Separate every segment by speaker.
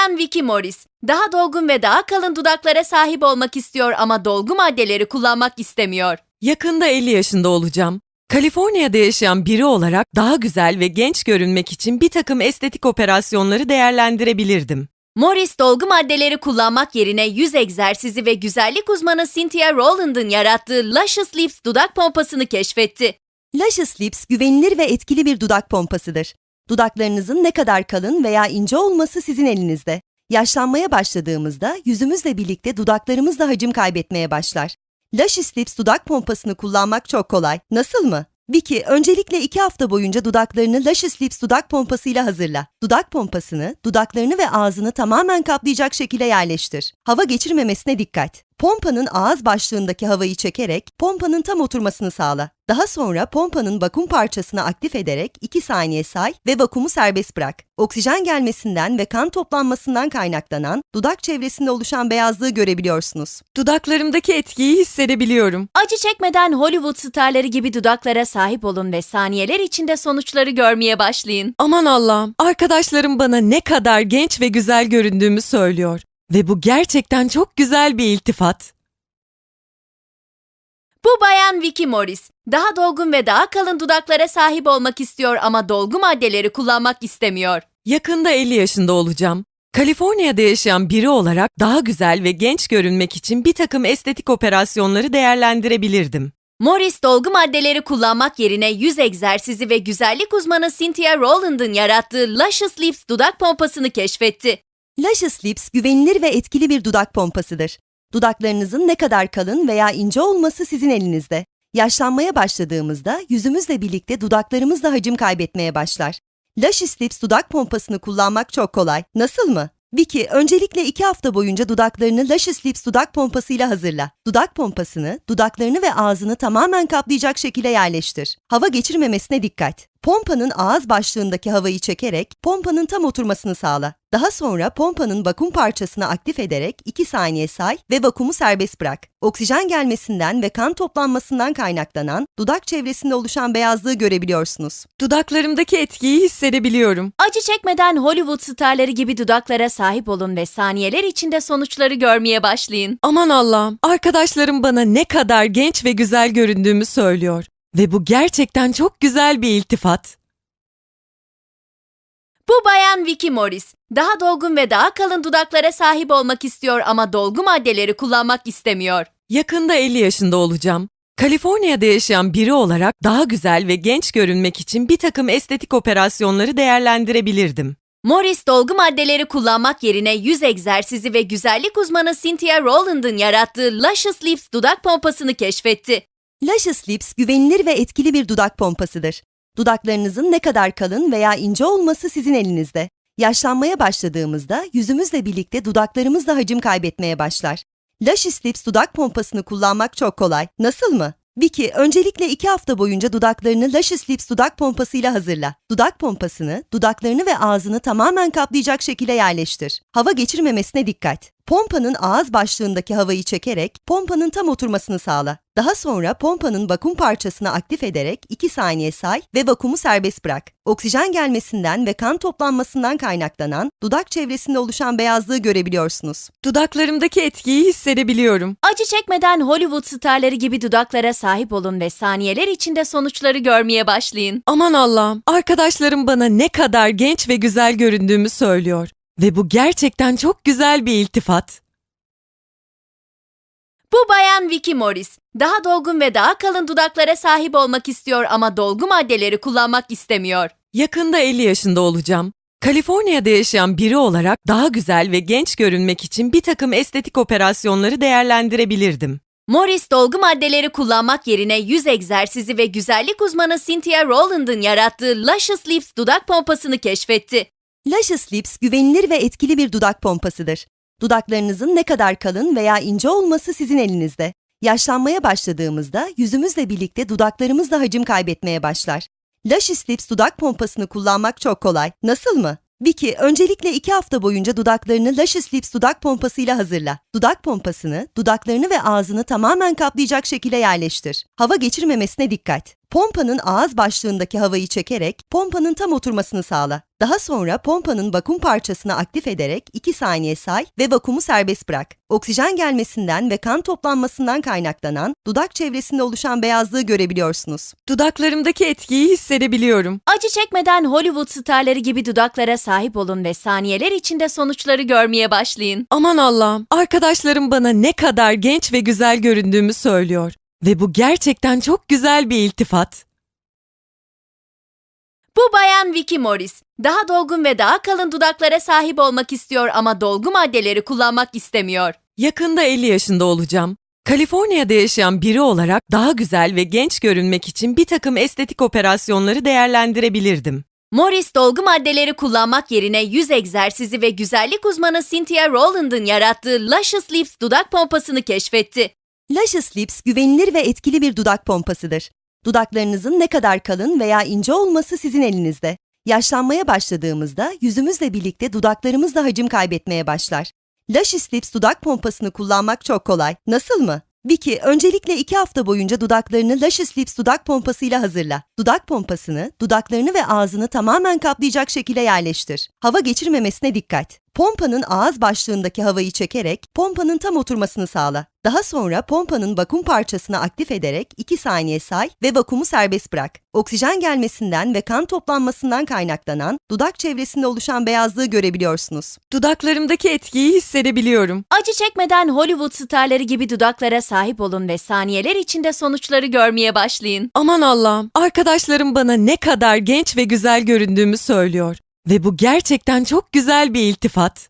Speaker 1: bayan Vicky Morris. Daha dolgun ve daha kalın dudaklara sahip olmak istiyor ama dolgu maddeleri kullanmak istemiyor.
Speaker 2: Yakında 50 yaşında olacağım. Kaliforniya'da yaşayan biri olarak daha güzel ve genç görünmek için bir takım estetik operasyonları değerlendirebilirdim.
Speaker 1: Morris dolgu maddeleri kullanmak yerine yüz egzersizi ve güzellik uzmanı Cynthia Rowland'ın yarattığı Luscious Lips dudak pompasını keşfetti.
Speaker 3: Luscious Lips güvenilir ve etkili bir dudak pompasıdır. Dudaklarınızın ne kadar kalın veya ince olması sizin elinizde. Yaşlanmaya başladığımızda yüzümüzle birlikte dudaklarımız da hacim kaybetmeye başlar. Luscious Lips dudak pompasını kullanmak çok kolay. Nasıl mı? Vicky, öncelikle 2 hafta boyunca dudaklarını Luscious Lips dudak pompasıyla hazırla. Dudak pompasını, dudaklarını ve ağzını tamamen kaplayacak şekilde yerleştir. Hava geçirmemesine dikkat. Pompanın ağız başlığındaki havayı çekerek pompanın tam oturmasını sağla. Daha sonra pompanın vakum parçasını aktif ederek 2 saniye say ve vakumu serbest bırak. Oksijen gelmesinden ve kan toplanmasından kaynaklanan dudak çevresinde oluşan beyazlığı görebiliyorsunuz.
Speaker 2: Dudaklarımdaki etkiyi hissedebiliyorum.
Speaker 1: Acı çekmeden Hollywood starları gibi dudaklara sahip olun ve saniyeler içinde sonuçları görmeye başlayın.
Speaker 2: Aman Allah'ım, arkadaşlarım bana ne kadar genç ve güzel göründüğümü söylüyor. Ve bu gerçekten çok güzel bir iltifat.
Speaker 1: Bu bayan Vicky Morris. Daha dolgun ve daha kalın dudaklara sahip olmak istiyor ama dolgu maddeleri kullanmak istemiyor.
Speaker 2: Yakında 50 yaşında olacağım. Kaliforniya'da yaşayan biri olarak daha güzel ve genç görünmek için bir takım estetik operasyonları değerlendirebilirdim.
Speaker 1: Morris dolgu maddeleri kullanmak yerine yüz egzersizi ve güzellik uzmanı Cynthia Rowland'ın yarattığı Luscious Lips dudak pompasını keşfetti.
Speaker 3: Luscious Lips güvenilir ve etkili bir dudak pompasıdır. Dudaklarınızın ne kadar kalın veya ince olması sizin elinizde. Yaşlanmaya başladığımızda yüzümüzle birlikte dudaklarımız da hacim kaybetmeye başlar. Luscious Lips dudak pompasını kullanmak çok kolay. Nasıl mı? Vicky, öncelikle 2 hafta boyunca dudaklarını Luscious Lips dudak pompasıyla hazırla. Dudak pompasını, dudaklarını ve ağzını tamamen kaplayacak şekilde yerleştir. Hava geçirmemesine dikkat. Pompanın ağız başlığındaki havayı çekerek pompanın tam oturmasını sağla. Daha sonra pompanın vakum parçasını aktif ederek 2 saniye say ve vakumu serbest bırak. Oksijen gelmesinden ve kan toplanmasından kaynaklanan dudak çevresinde oluşan beyazlığı görebiliyorsunuz.
Speaker 2: Dudaklarımdaki etkiyi hissedebiliyorum.
Speaker 1: Acı çekmeden Hollywood starları gibi dudaklara sahip olun ve saniyeler içinde sonuçları görmeye başlayın.
Speaker 2: Aman Allah'ım, arkadaşlarım bana ne kadar genç ve güzel göründüğümü söylüyor. Ve bu gerçekten çok güzel bir iltifat.
Speaker 1: Bu bayan Vicky Morris. Daha dolgun ve daha kalın dudaklara sahip olmak istiyor ama dolgu maddeleri kullanmak istemiyor.
Speaker 2: Yakında 50 yaşında olacağım. Kaliforniya'da yaşayan biri olarak daha güzel ve genç görünmek için bir takım estetik operasyonları değerlendirebilirdim.
Speaker 1: Morris dolgu maddeleri kullanmak yerine yüz egzersizi ve güzellik uzmanı Cynthia Rowland'ın yarattığı Luscious Lips dudak pompasını keşfetti.
Speaker 3: Luscious Lips güvenilir ve etkili bir dudak pompasıdır. Dudaklarınızın ne kadar kalın veya ince olması sizin elinizde. Yaşlanmaya başladığımızda yüzümüzle birlikte dudaklarımız da hacim kaybetmeye başlar. Luscious Lips dudak pompasını kullanmak çok kolay. Nasıl mı? Vicky, öncelikle 2 hafta boyunca dudaklarını Luscious Lips dudak pompasıyla hazırla. Dudak pompasını, dudaklarını ve ağzını tamamen kaplayacak şekilde yerleştir. Hava geçirmemesine dikkat. Pompanın ağız başlığındaki havayı çekerek pompanın tam oturmasını sağla. Daha sonra pompanın vakum parçasını aktif ederek 2 saniye say ve vakumu serbest bırak. Oksijen gelmesinden ve kan toplanmasından kaynaklanan dudak çevresinde oluşan beyazlığı görebiliyorsunuz.
Speaker 2: Dudaklarımdaki etkiyi hissedebiliyorum.
Speaker 1: Acı çekmeden Hollywood starları gibi dudaklara sahip olun ve saniyeler içinde sonuçları görmeye başlayın.
Speaker 2: Aman Allah'ım, arkadaşlarım bana ne kadar genç ve güzel göründüğümü söylüyor. Ve bu gerçekten çok güzel bir iltifat.
Speaker 1: Bu bayan Vicky Morris. Daha dolgun ve daha kalın dudaklara sahip olmak istiyor ama dolgu maddeleri kullanmak istemiyor.
Speaker 2: Yakında 50 yaşında olacağım. Kaliforniya'da yaşayan biri olarak daha güzel ve genç görünmek için bir takım estetik operasyonları değerlendirebilirdim.
Speaker 1: Morris dolgu maddeleri kullanmak yerine yüz egzersizi ve güzellik uzmanı Cynthia Rowland'ın yarattığı Luscious Lips dudak pompasını keşfetti.
Speaker 3: Luscious Lips güvenilir ve etkili bir dudak pompasıdır. Dudaklarınızın ne kadar kalın veya ince olması sizin elinizde. Yaşlanmaya başladığımızda yüzümüzle birlikte dudaklarımız da hacim kaybetmeye başlar. Luscious Lips dudak pompasını kullanmak çok kolay. Nasıl mı? Vicky, öncelikle 2 hafta boyunca dudaklarını Luscious Lips dudak pompasıyla hazırla. Dudak pompasını, dudaklarını ve ağzını tamamen kaplayacak şekilde yerleştir. Hava geçirmemesine dikkat. Pompanın ağız başlığındaki havayı çekerek pompanın tam oturmasını sağla. Daha sonra pompanın vakum parçasını aktif ederek 2 saniye say ve vakumu serbest bırak. Oksijen gelmesinden ve kan toplanmasından kaynaklanan dudak çevresinde oluşan beyazlığı görebiliyorsunuz.
Speaker 2: Dudaklarımdaki etkiyi hissedebiliyorum.
Speaker 1: Acı çekmeden Hollywood starları gibi dudaklara sahip olun ve saniyeler içinde sonuçları görmeye başlayın.
Speaker 2: Aman Allah'ım, arkadaşlarım bana ne kadar genç ve güzel göründüğümü söylüyor. Ve bu gerçekten çok güzel bir iltifat.
Speaker 1: Bu bayan Vicky Morris. Daha dolgun ve daha kalın dudaklara sahip olmak istiyor ama dolgu maddeleri kullanmak istemiyor.
Speaker 2: Yakında 50 yaşında olacağım. Kaliforniya'da yaşayan biri olarak daha güzel ve genç görünmek için bir takım estetik operasyonları değerlendirebilirdim.
Speaker 1: Morris dolgu maddeleri kullanmak yerine yüz egzersizi ve güzellik uzmanı Cynthia Rowland'ın yarattığı Luscious Lips dudak pompasını keşfetti.
Speaker 3: Luscious Lips güvenilir ve etkili bir dudak pompasıdır. Dudaklarınızın ne kadar kalın veya ince olması sizin elinizde. Yaşlanmaya başladığımızda yüzümüzle birlikte dudaklarımız da hacim kaybetmeye başlar. Luscious Lips dudak pompasını kullanmak çok kolay. Nasıl mı? Vicky, öncelikle iki hafta boyunca dudaklarını Luscious Lips dudak pompasıyla hazırla. Dudak pompasını, dudaklarını ve ağzını tamamen kaplayacak şekilde yerleştir. Hava geçirmemesine dikkat. Pompanın ağız başlığındaki havayı çekerek pompanın tam oturmasını sağla. Daha sonra pompanın vakum parçasını aktif ederek 2 saniye say ve vakumu serbest bırak. Oksijen gelmesinden ve kan toplanmasından kaynaklanan dudak çevresinde oluşan beyazlığı görebiliyorsunuz.
Speaker 2: Dudaklarımdaki etkiyi hissedebiliyorum.
Speaker 1: Acı çekmeden Hollywood starları gibi dudaklara sahip olun ve saniyeler içinde sonuçları görmeye başlayın.
Speaker 2: Aman Allah'ım, arkadaşlarım bana ne kadar genç ve güzel göründüğümü söylüyor. Ve bu gerçekten çok güzel bir iltifat.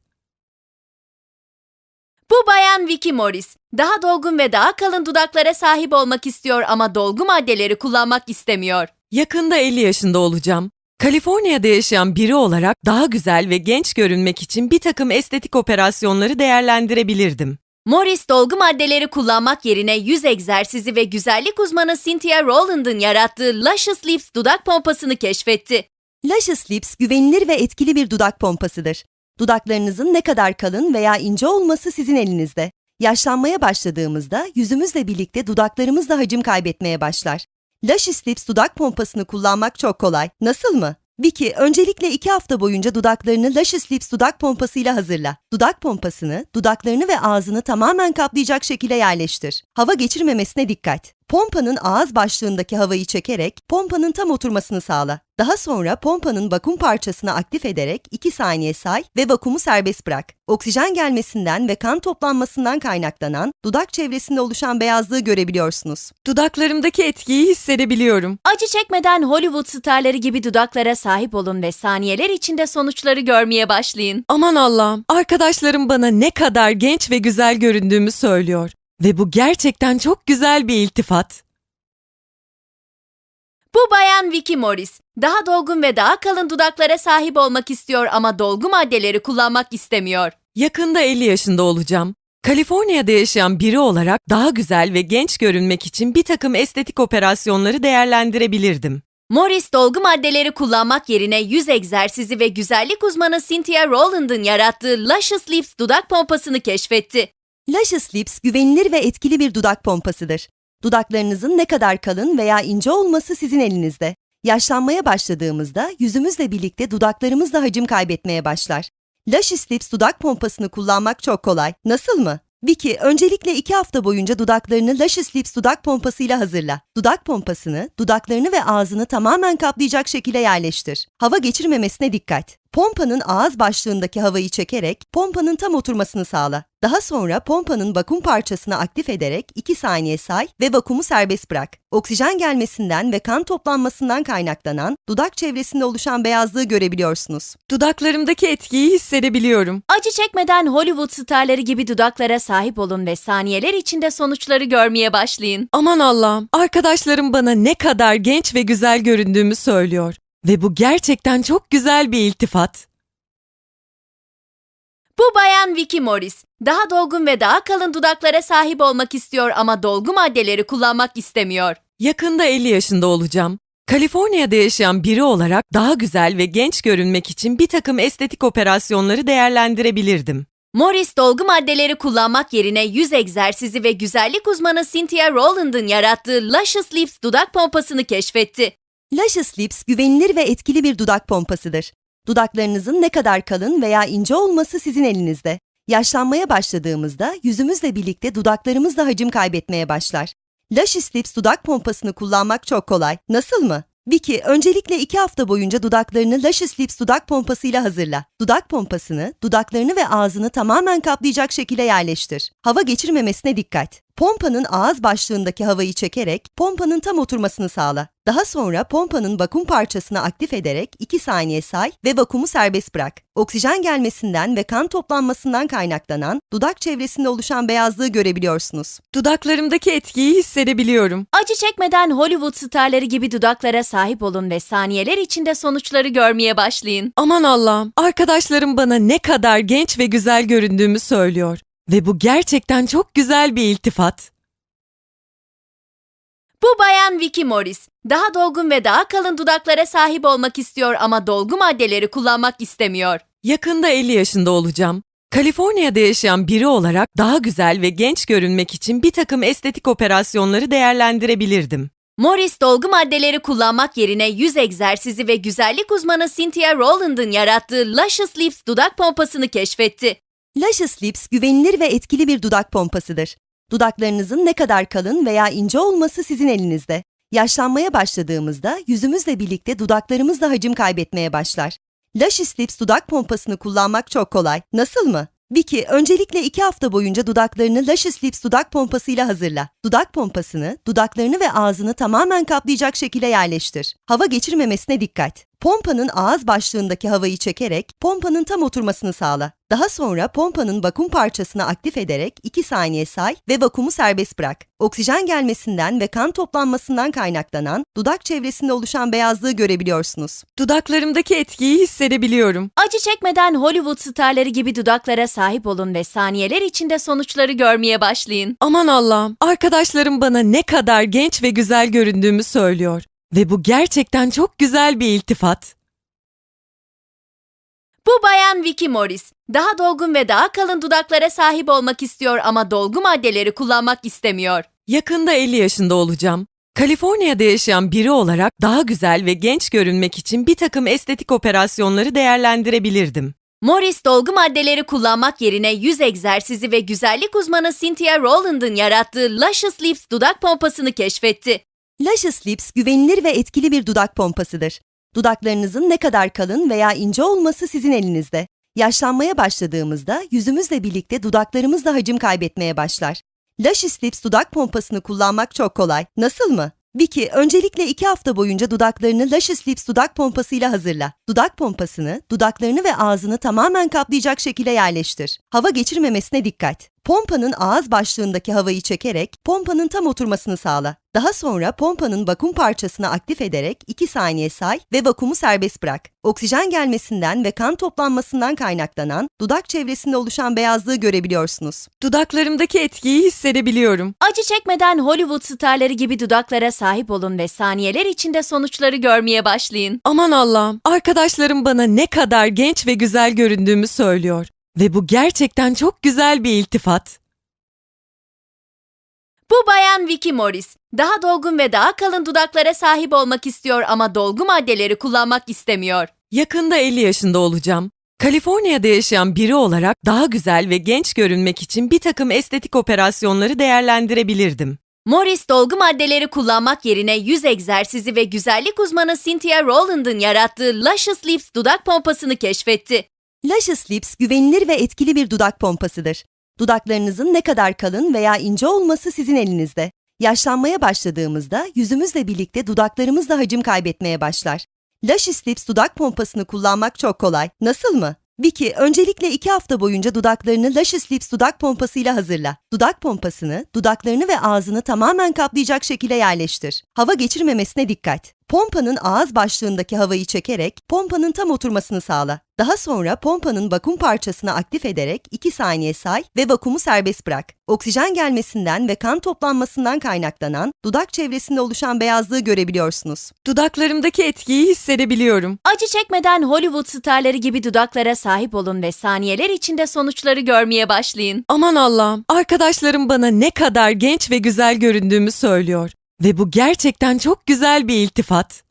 Speaker 1: Bu bayan Vicky Morris. Daha dolgun ve daha kalın dudaklara sahip olmak istiyor ama dolgu maddeleri kullanmak istemiyor.
Speaker 2: Yakında 50 yaşında olacağım. Kaliforniya'da yaşayan biri olarak daha güzel ve genç görünmek için bir takım estetik operasyonları değerlendirebilirdim.
Speaker 1: Morris dolgu maddeleri kullanmak yerine yüz egzersizi ve güzellik uzmanı Cynthia Rowland'ın yarattığı Luscious Lips dudak pompasını keşfetti.
Speaker 3: Luscious Lips güvenilir ve etkili bir dudak pompasıdır. Dudaklarınızın ne kadar kalın veya ince olması sizin elinizde. Yaşlanmaya başladığımızda yüzümüzle birlikte dudaklarımız da hacim kaybetmeye başlar. Luscious Lips dudak pompasını kullanmak çok kolay. Nasıl mı? Vicky, öncelikle iki hafta boyunca dudaklarını Luscious Lips dudak pompasıyla hazırla. Dudak pompasını, dudaklarını ve ağzını tamamen kaplayacak şekilde yerleştir. Hava geçirmemesine dikkat. Pompanın ağız başlığındaki havayı çekerek pompanın tam oturmasını sağla. Daha sonra pompanın vakum parçasını aktif ederek 2 saniye say ve vakumu serbest bırak. Oksijen gelmesinden ve kan toplanmasından kaynaklanan dudak çevresinde oluşan beyazlığı görebiliyorsunuz.
Speaker 2: Dudaklarımdaki etkiyi hissedebiliyorum.
Speaker 1: Acı çekmeden Hollywood starları gibi dudaklara sahip olun ve saniyeler içinde sonuçları görmeye başlayın.
Speaker 2: Aman Allah'ım, arkadaşlarım bana ne kadar genç ve güzel göründüğümü söylüyor. Ve bu gerçekten çok güzel bir iltifat.
Speaker 1: Bu bayan Vicky Morris. Daha dolgun ve daha kalın dudaklara sahip olmak istiyor ama dolgu maddeleri kullanmak istemiyor.
Speaker 2: Yakında 50 yaşında olacağım. Kaliforniya'da yaşayan biri olarak daha güzel ve genç görünmek için bir takım estetik operasyonları değerlendirebilirdim.
Speaker 1: Morris dolgu maddeleri kullanmak yerine yüz egzersizi ve güzellik uzmanı Cynthia Rowland'ın yarattığı Luscious Lips dudak pompasını keşfetti.
Speaker 3: Luscious Lips güvenilir ve etkili bir dudak pompasıdır. Dudaklarınızın ne kadar kalın veya ince olması sizin elinizde. Yaşlanmaya başladığımızda yüzümüzle birlikte dudaklarımız da hacim kaybetmeye başlar. Luscious Lips dudak pompasını kullanmak çok kolay. Nasıl mı? Vicky, öncelikle iki hafta boyunca dudaklarını Luscious Lips dudak pompasıyla hazırla. Dudak pompasını, dudaklarını ve ağzını tamamen kaplayacak şekilde yerleştir. Hava geçirmemesine dikkat. Pompanın ağız başlığındaki havayı çekerek pompanın tam oturmasını sağla. Daha sonra pompanın vakum parçasını aktif ederek 2 saniye say ve vakumu serbest bırak. Oksijen gelmesinden ve kan toplanmasından kaynaklanan dudak çevresinde oluşan beyazlığı görebiliyorsunuz.
Speaker 2: Dudaklarımdaki etkiyi hissedebiliyorum.
Speaker 1: Acı çekmeden Hollywood starları gibi dudaklara sahip olun ve saniyeler içinde sonuçları görmeye başlayın.
Speaker 2: Aman Allah'ım, arkadaşlarım bana ne kadar genç ve güzel göründüğümü söylüyor. Ve bu gerçekten çok güzel bir iltifat.
Speaker 1: Bu bayan Vicky Morris. Daha dolgun ve daha kalın dudaklara sahip olmak istiyor ama dolgu maddeleri kullanmak istemiyor.
Speaker 2: Yakında 50 yaşında olacağım. Kaliforniya'da yaşayan biri olarak daha güzel ve genç görünmek için bir takım estetik operasyonları değerlendirebilirdim.
Speaker 1: Morris dolgu maddeleri kullanmak yerine yüz egzersizi ve güzellik uzmanı Cynthia Rowland'ın yarattığı Luscious Lips dudak pompasını keşfetti.
Speaker 3: Luscious Lips güvenilir ve etkili bir dudak pompasıdır. Dudaklarınızın ne kadar kalın veya ince olması sizin elinizde. Yaşlanmaya başladığımızda yüzümüzle birlikte dudaklarımız da hacim kaybetmeye başlar. Luscious Lips dudak pompasını kullanmak çok kolay. Nasıl mı? Vicky, öncelikle iki hafta boyunca dudaklarını Luscious Lips dudak pompasıyla hazırla. Dudak pompasını, dudaklarını ve ağzını tamamen kaplayacak şekilde yerleştir. Hava geçirmemesine dikkat. Pompanın ağız başlığındaki havayı çekerek pompanın tam oturmasını sağla. Daha sonra pompanın vakum parçasını aktif ederek 2 saniye say ve vakumu serbest bırak. Oksijen gelmesinden ve kan toplanmasından kaynaklanan dudak çevresinde oluşan beyazlığı görebiliyorsunuz.
Speaker 2: Dudaklarımdaki etkiyi hissedebiliyorum.
Speaker 1: Acı çekmeden Hollywood starları gibi dudaklara sahip olun ve saniyeler içinde sonuçları görmeye başlayın.
Speaker 2: Aman Allah'ım, arkadaşlarım bana ne kadar genç ve güzel göründüğümü söylüyor. Ve bu gerçekten çok güzel bir iltifat.
Speaker 1: Bu bayan Vicky Morris. Daha dolgun ve daha kalın dudaklara sahip olmak istiyor ama dolgu maddeleri kullanmak istemiyor.
Speaker 2: Yakında 50 yaşında olacağım. Kaliforniya'da yaşayan biri olarak daha güzel ve genç görünmek için bir takım estetik operasyonları değerlendirebilirdim.
Speaker 1: Morris dolgu maddeleri kullanmak yerine yüz egzersizi ve güzellik uzmanı Cynthia Rowland'ın yarattığı Luscious Lips dudak pompasını keşfetti.
Speaker 3: Luscious Lips güvenilir ve etkili bir dudak pompasıdır. Dudaklarınızın ne kadar kalın veya ince olması sizin elinizde. Yaşlanmaya başladığımızda yüzümüzle birlikte dudaklarımız da hacim kaybetmeye başlar. Luscious Lips dudak pompasını kullanmak çok kolay. Nasıl mı? Vicky, öncelikle iki hafta boyunca dudaklarını Luscious Lips dudak pompasıyla hazırla. Dudak pompasını, dudaklarını ve ağzını tamamen kaplayacak şekilde yerleştir. Hava geçirmemesine dikkat. Pompanın ağız başlığındaki havayı çekerek pompanın tam oturmasını sağla. Daha sonra pompanın vakum parçasını aktif ederek 2 saniye say ve vakumu serbest bırak. Oksijen gelmesinden ve kan toplanmasından kaynaklanan dudak çevresinde oluşan beyazlığı görebiliyorsunuz.
Speaker 2: Dudaklarımdaki etkiyi hissedebiliyorum.
Speaker 1: Acı çekmeden Hollywood starları gibi dudaklara sahip olun ve saniyeler içinde sonuçları görmeye başlayın.
Speaker 2: Aman Allah'ım, arkadaşlarım bana ne kadar genç ve güzel göründüğümü söylüyor. Ve bu gerçekten çok güzel bir iltifat.
Speaker 1: Bu bayan Vicky Morris. Daha dolgun ve daha kalın dudaklara sahip olmak istiyor ama dolgu maddeleri kullanmak istemiyor.
Speaker 2: Yakında 50 yaşında olacağım. Kaliforniya'da yaşayan biri olarak daha güzel ve genç görünmek için bir takım estetik operasyonları değerlendirebilirdim.
Speaker 1: Morris dolgu maddeleri kullanmak yerine yüz egzersizi ve güzellik uzmanı Cynthia Rowland'ın yarattığı Luscious Lips dudak pompasını keşfetti.
Speaker 3: Luscious Lips güvenilir ve etkili bir dudak pompasıdır. Dudaklarınızın ne kadar kalın veya ince olması sizin elinizde. Yaşlanmaya başladığımızda yüzümüzle birlikte dudaklarımız da hacim kaybetmeye başlar. Luscious Lips dudak pompasını kullanmak çok kolay. Nasıl mı? Vicky, öncelikle iki hafta boyunca dudaklarını Luscious Lips dudak pompasıyla hazırla. Dudak pompasını, dudaklarını ve ağzını tamamen kaplayacak şekilde yerleştir. Hava geçirmemesine dikkat. Pompanın ağız başlığındaki havayı çekerek pompanın tam oturmasını sağla. Daha sonra pompanın vakum parçasını aktif ederek 2 saniye say ve vakumu serbest bırak. Oksijen gelmesinden ve kan toplanmasından kaynaklanan dudak çevresinde oluşan beyazlığı görebiliyorsunuz.
Speaker 2: Dudaklarımdaki etkiyi hissedebiliyorum.
Speaker 1: Acı çekmeden Hollywood starları gibi dudaklara sahip olun ve saniyeler içinde sonuçları görmeye başlayın.
Speaker 2: Aman Allah'ım, arkadaşlarım bana ne kadar genç ve güzel göründüğümü söylüyor. Ve bu gerçekten çok güzel bir iltifat.
Speaker 1: Bu bayan Vicky Morris. Daha dolgun ve daha kalın dudaklara sahip olmak istiyor ama dolgu maddeleri kullanmak istemiyor.
Speaker 2: Yakında 50 yaşında olacağım. Kaliforniya'da yaşayan biri olarak daha güzel ve genç görünmek için bir takım estetik operasyonları değerlendirebilirdim.
Speaker 1: Morris dolgu maddeleri kullanmak yerine yüz egzersizi ve güzellik uzmanı Cynthia Rowland'ın yarattığı Luscious Lips dudak pompasını keşfetti.
Speaker 3: Luscious Lips güvenilir ve etkili bir dudak pompasıdır. Dudaklarınızın ne kadar kalın veya ince olması sizin elinizde. Yaşlanmaya başladığımızda yüzümüzle birlikte dudaklarımız da hacim kaybetmeye başlar. Luscious Lips dudak pompasını kullanmak çok kolay. Nasıl mı? Vicky, öncelikle iki hafta boyunca dudaklarını Luscious Lips dudak pompasıyla hazırla. Dudak pompasını, dudaklarını ve ağzını tamamen kaplayacak şekilde yerleştir. Hava geçirmemesine dikkat. Pompanın ağız başlığındaki havayı çekerek pompanın tam oturmasını sağla. Daha sonra pompanın vakum parçasını aktif ederek 2 saniye say ve vakumu serbest bırak. Oksijen gelmesinden ve kan toplanmasından kaynaklanan dudak çevresinde oluşan beyazlığı görebiliyorsunuz.
Speaker 2: Dudaklarımdaki etkiyi hissedebiliyorum.
Speaker 1: Acı çekmeden Hollywood starları gibi dudaklara sahip olun ve saniyeler içinde sonuçları görmeye başlayın.
Speaker 2: Aman Allah'ım, arkadaşlarım bana ne kadar genç ve güzel göründüğümü söylüyor. Ve bu gerçekten çok güzel bir iltifat.